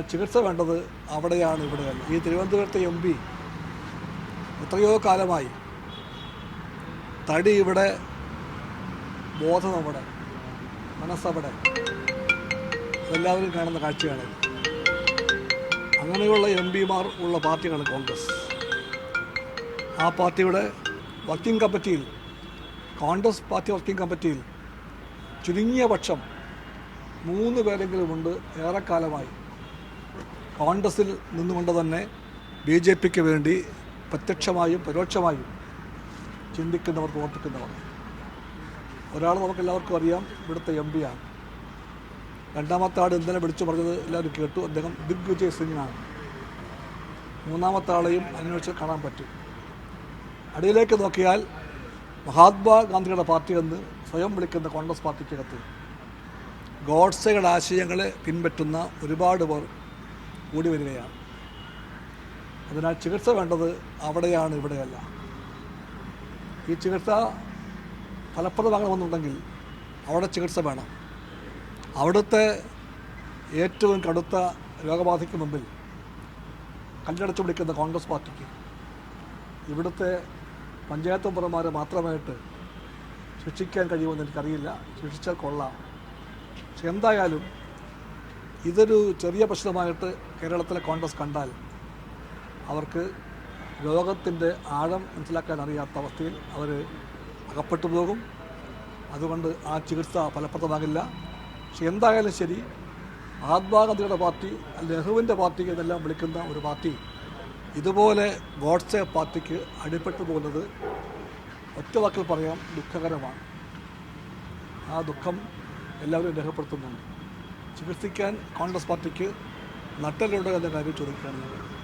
ചികിത്സ വേണ്ടത് അവിടെയാണ് ഇവിടെയാണ് ഈ തിരുവനന്തപുരത്തെ എം പി എത്രയോ കാലമായി തടി ഇവിടെ ബോധം അവിടെ മനസ്സവിടെ എല്ലാവരും കാണുന്ന കാഴ്ചയാണ്. അങ്ങനെയുള്ള എം പിമാർ ഉള്ള പാർട്ടിയാണ് കോൺഗ്രസ്. ആ പാർട്ടിയുടെ വർക്കിംഗ് കമ്മിറ്റിയിൽ കോൺഗ്രസ് പാർട്ടി വർക്കിംഗ് കമ്മിറ്റിയിൽ ചുരുങ്ങിയ പക്ഷം മൂന്ന് പേരെങ്കിലുമുണ്ട് ഏറെക്കാലമായി. കോൺഗ്രസിൽ നിന്നുകൊണ്ട് തന്നെ ബി ജെ പിക്ക് വേണ്ടി പ്രത്യക്ഷമായും പരോക്ഷമായും ചിന്തിക്കുന്നവർ പ്രവർത്തിക്കുന്നവർ. ഒരാൾ നമുക്കെല്ലാവർക്കും അറിയാം ഇവിടുത്തെ എം പിയാണ്. രണ്ടാമത്തെ ആൾ ഇന്നലെ വിളിച്ചു പറഞ്ഞത് എല്ലാവരും കേട്ടു അദ്ദേഹം ദിഗ്വിജയ് സിംഗാണ് മൂന്നാമത്തെ ആളെയും അന്വേഷിച്ച് കാണാൻ പറ്റും. അടിയിലേക്ക് നോക്കിയാൽ മഹാത്മാഗാന്ധിയുടെ പാർട്ടി എന്ന് സ്വയം വിളിക്കുന്ന കോൺഗ്രസ് പാർട്ടിക്കകത്ത് ഗോഡ്സയുടെ ആശയങ്ങളെ പിൻപറ്റുന്ന ഒരുപാട് പേർ കൂടി വരികയാണ്. അതിനാൽ ചികിത്സ വേണ്ടത് അവിടെയാണ് ഇവിടെയല്ല. ഈ ചികിത്സ ഫലപ്രദമാകണമെന്നുണ്ടെങ്കിൽ അവിടെ ചികിത്സ വേണം. അവിടുത്തെ ഏറ്റവും കടുത്ത രോഗബാധയ്ക്ക് മുമ്പിൽ കല്ലടച്ചു പിടിക്കുന്ന കോൺഗ്രസ് പാർട്ടിക്ക് ഇവിടുത്തെ പഞ്ചായത്ത് മെമ്പർമാരെ മാത്രമായിട്ട് ശിക്ഷിക്കാൻ കഴിയുമെന്ന് എനിക്കറിയില്ല. ശിക്ഷിച്ചാൽ കൊള്ളാം. പക്ഷെ എന്തായാലും ഇതൊരു ചെറിയ പ്രശ്നമായിട്ട് കേരളത്തിലെ കോൺഗ്രസ് കണ്ടാൽ അവർക്ക് രോഗത്തിന്റെ ആഴം മനസ്സിലാക്കാൻ അറിയാത്ത അവസ്ഥയിൽ അവർ അകപ്പെട്ടു പോകും. അതുകൊണ്ട് ആ ചികിത്സ ഫലപ്രദമാകില്ല. പക്ഷെ എന്തായാലും ശരി ആത്മാഗാന്ധിയുടെ പാർട്ടി നെഹ്റുവിന്റെ പാർട്ടി എന്നെല്ലാം വിളിക്കുന്ന ഒരു പാർട്ടി ഇതുപോലെ ഗോഡ്സെ പാർട്ടിക്ക് അടിപ്പെട്ടു പോകുന്നത് ഒറ്റ വാക്കിൽ പറയാം ദുഃഖകരമാണ്. ആ ദുഃഖം എല്ലാവരും രേഖപ്പെടുത്തുന്നുണ്ട്. ചികിത്സിക്കാൻ കോൺഗ്രസ് പാർട്ടിക്ക് നട്ടലുണ്ട് എന്ന കാര്യം ചോദിക്കുകയാണ്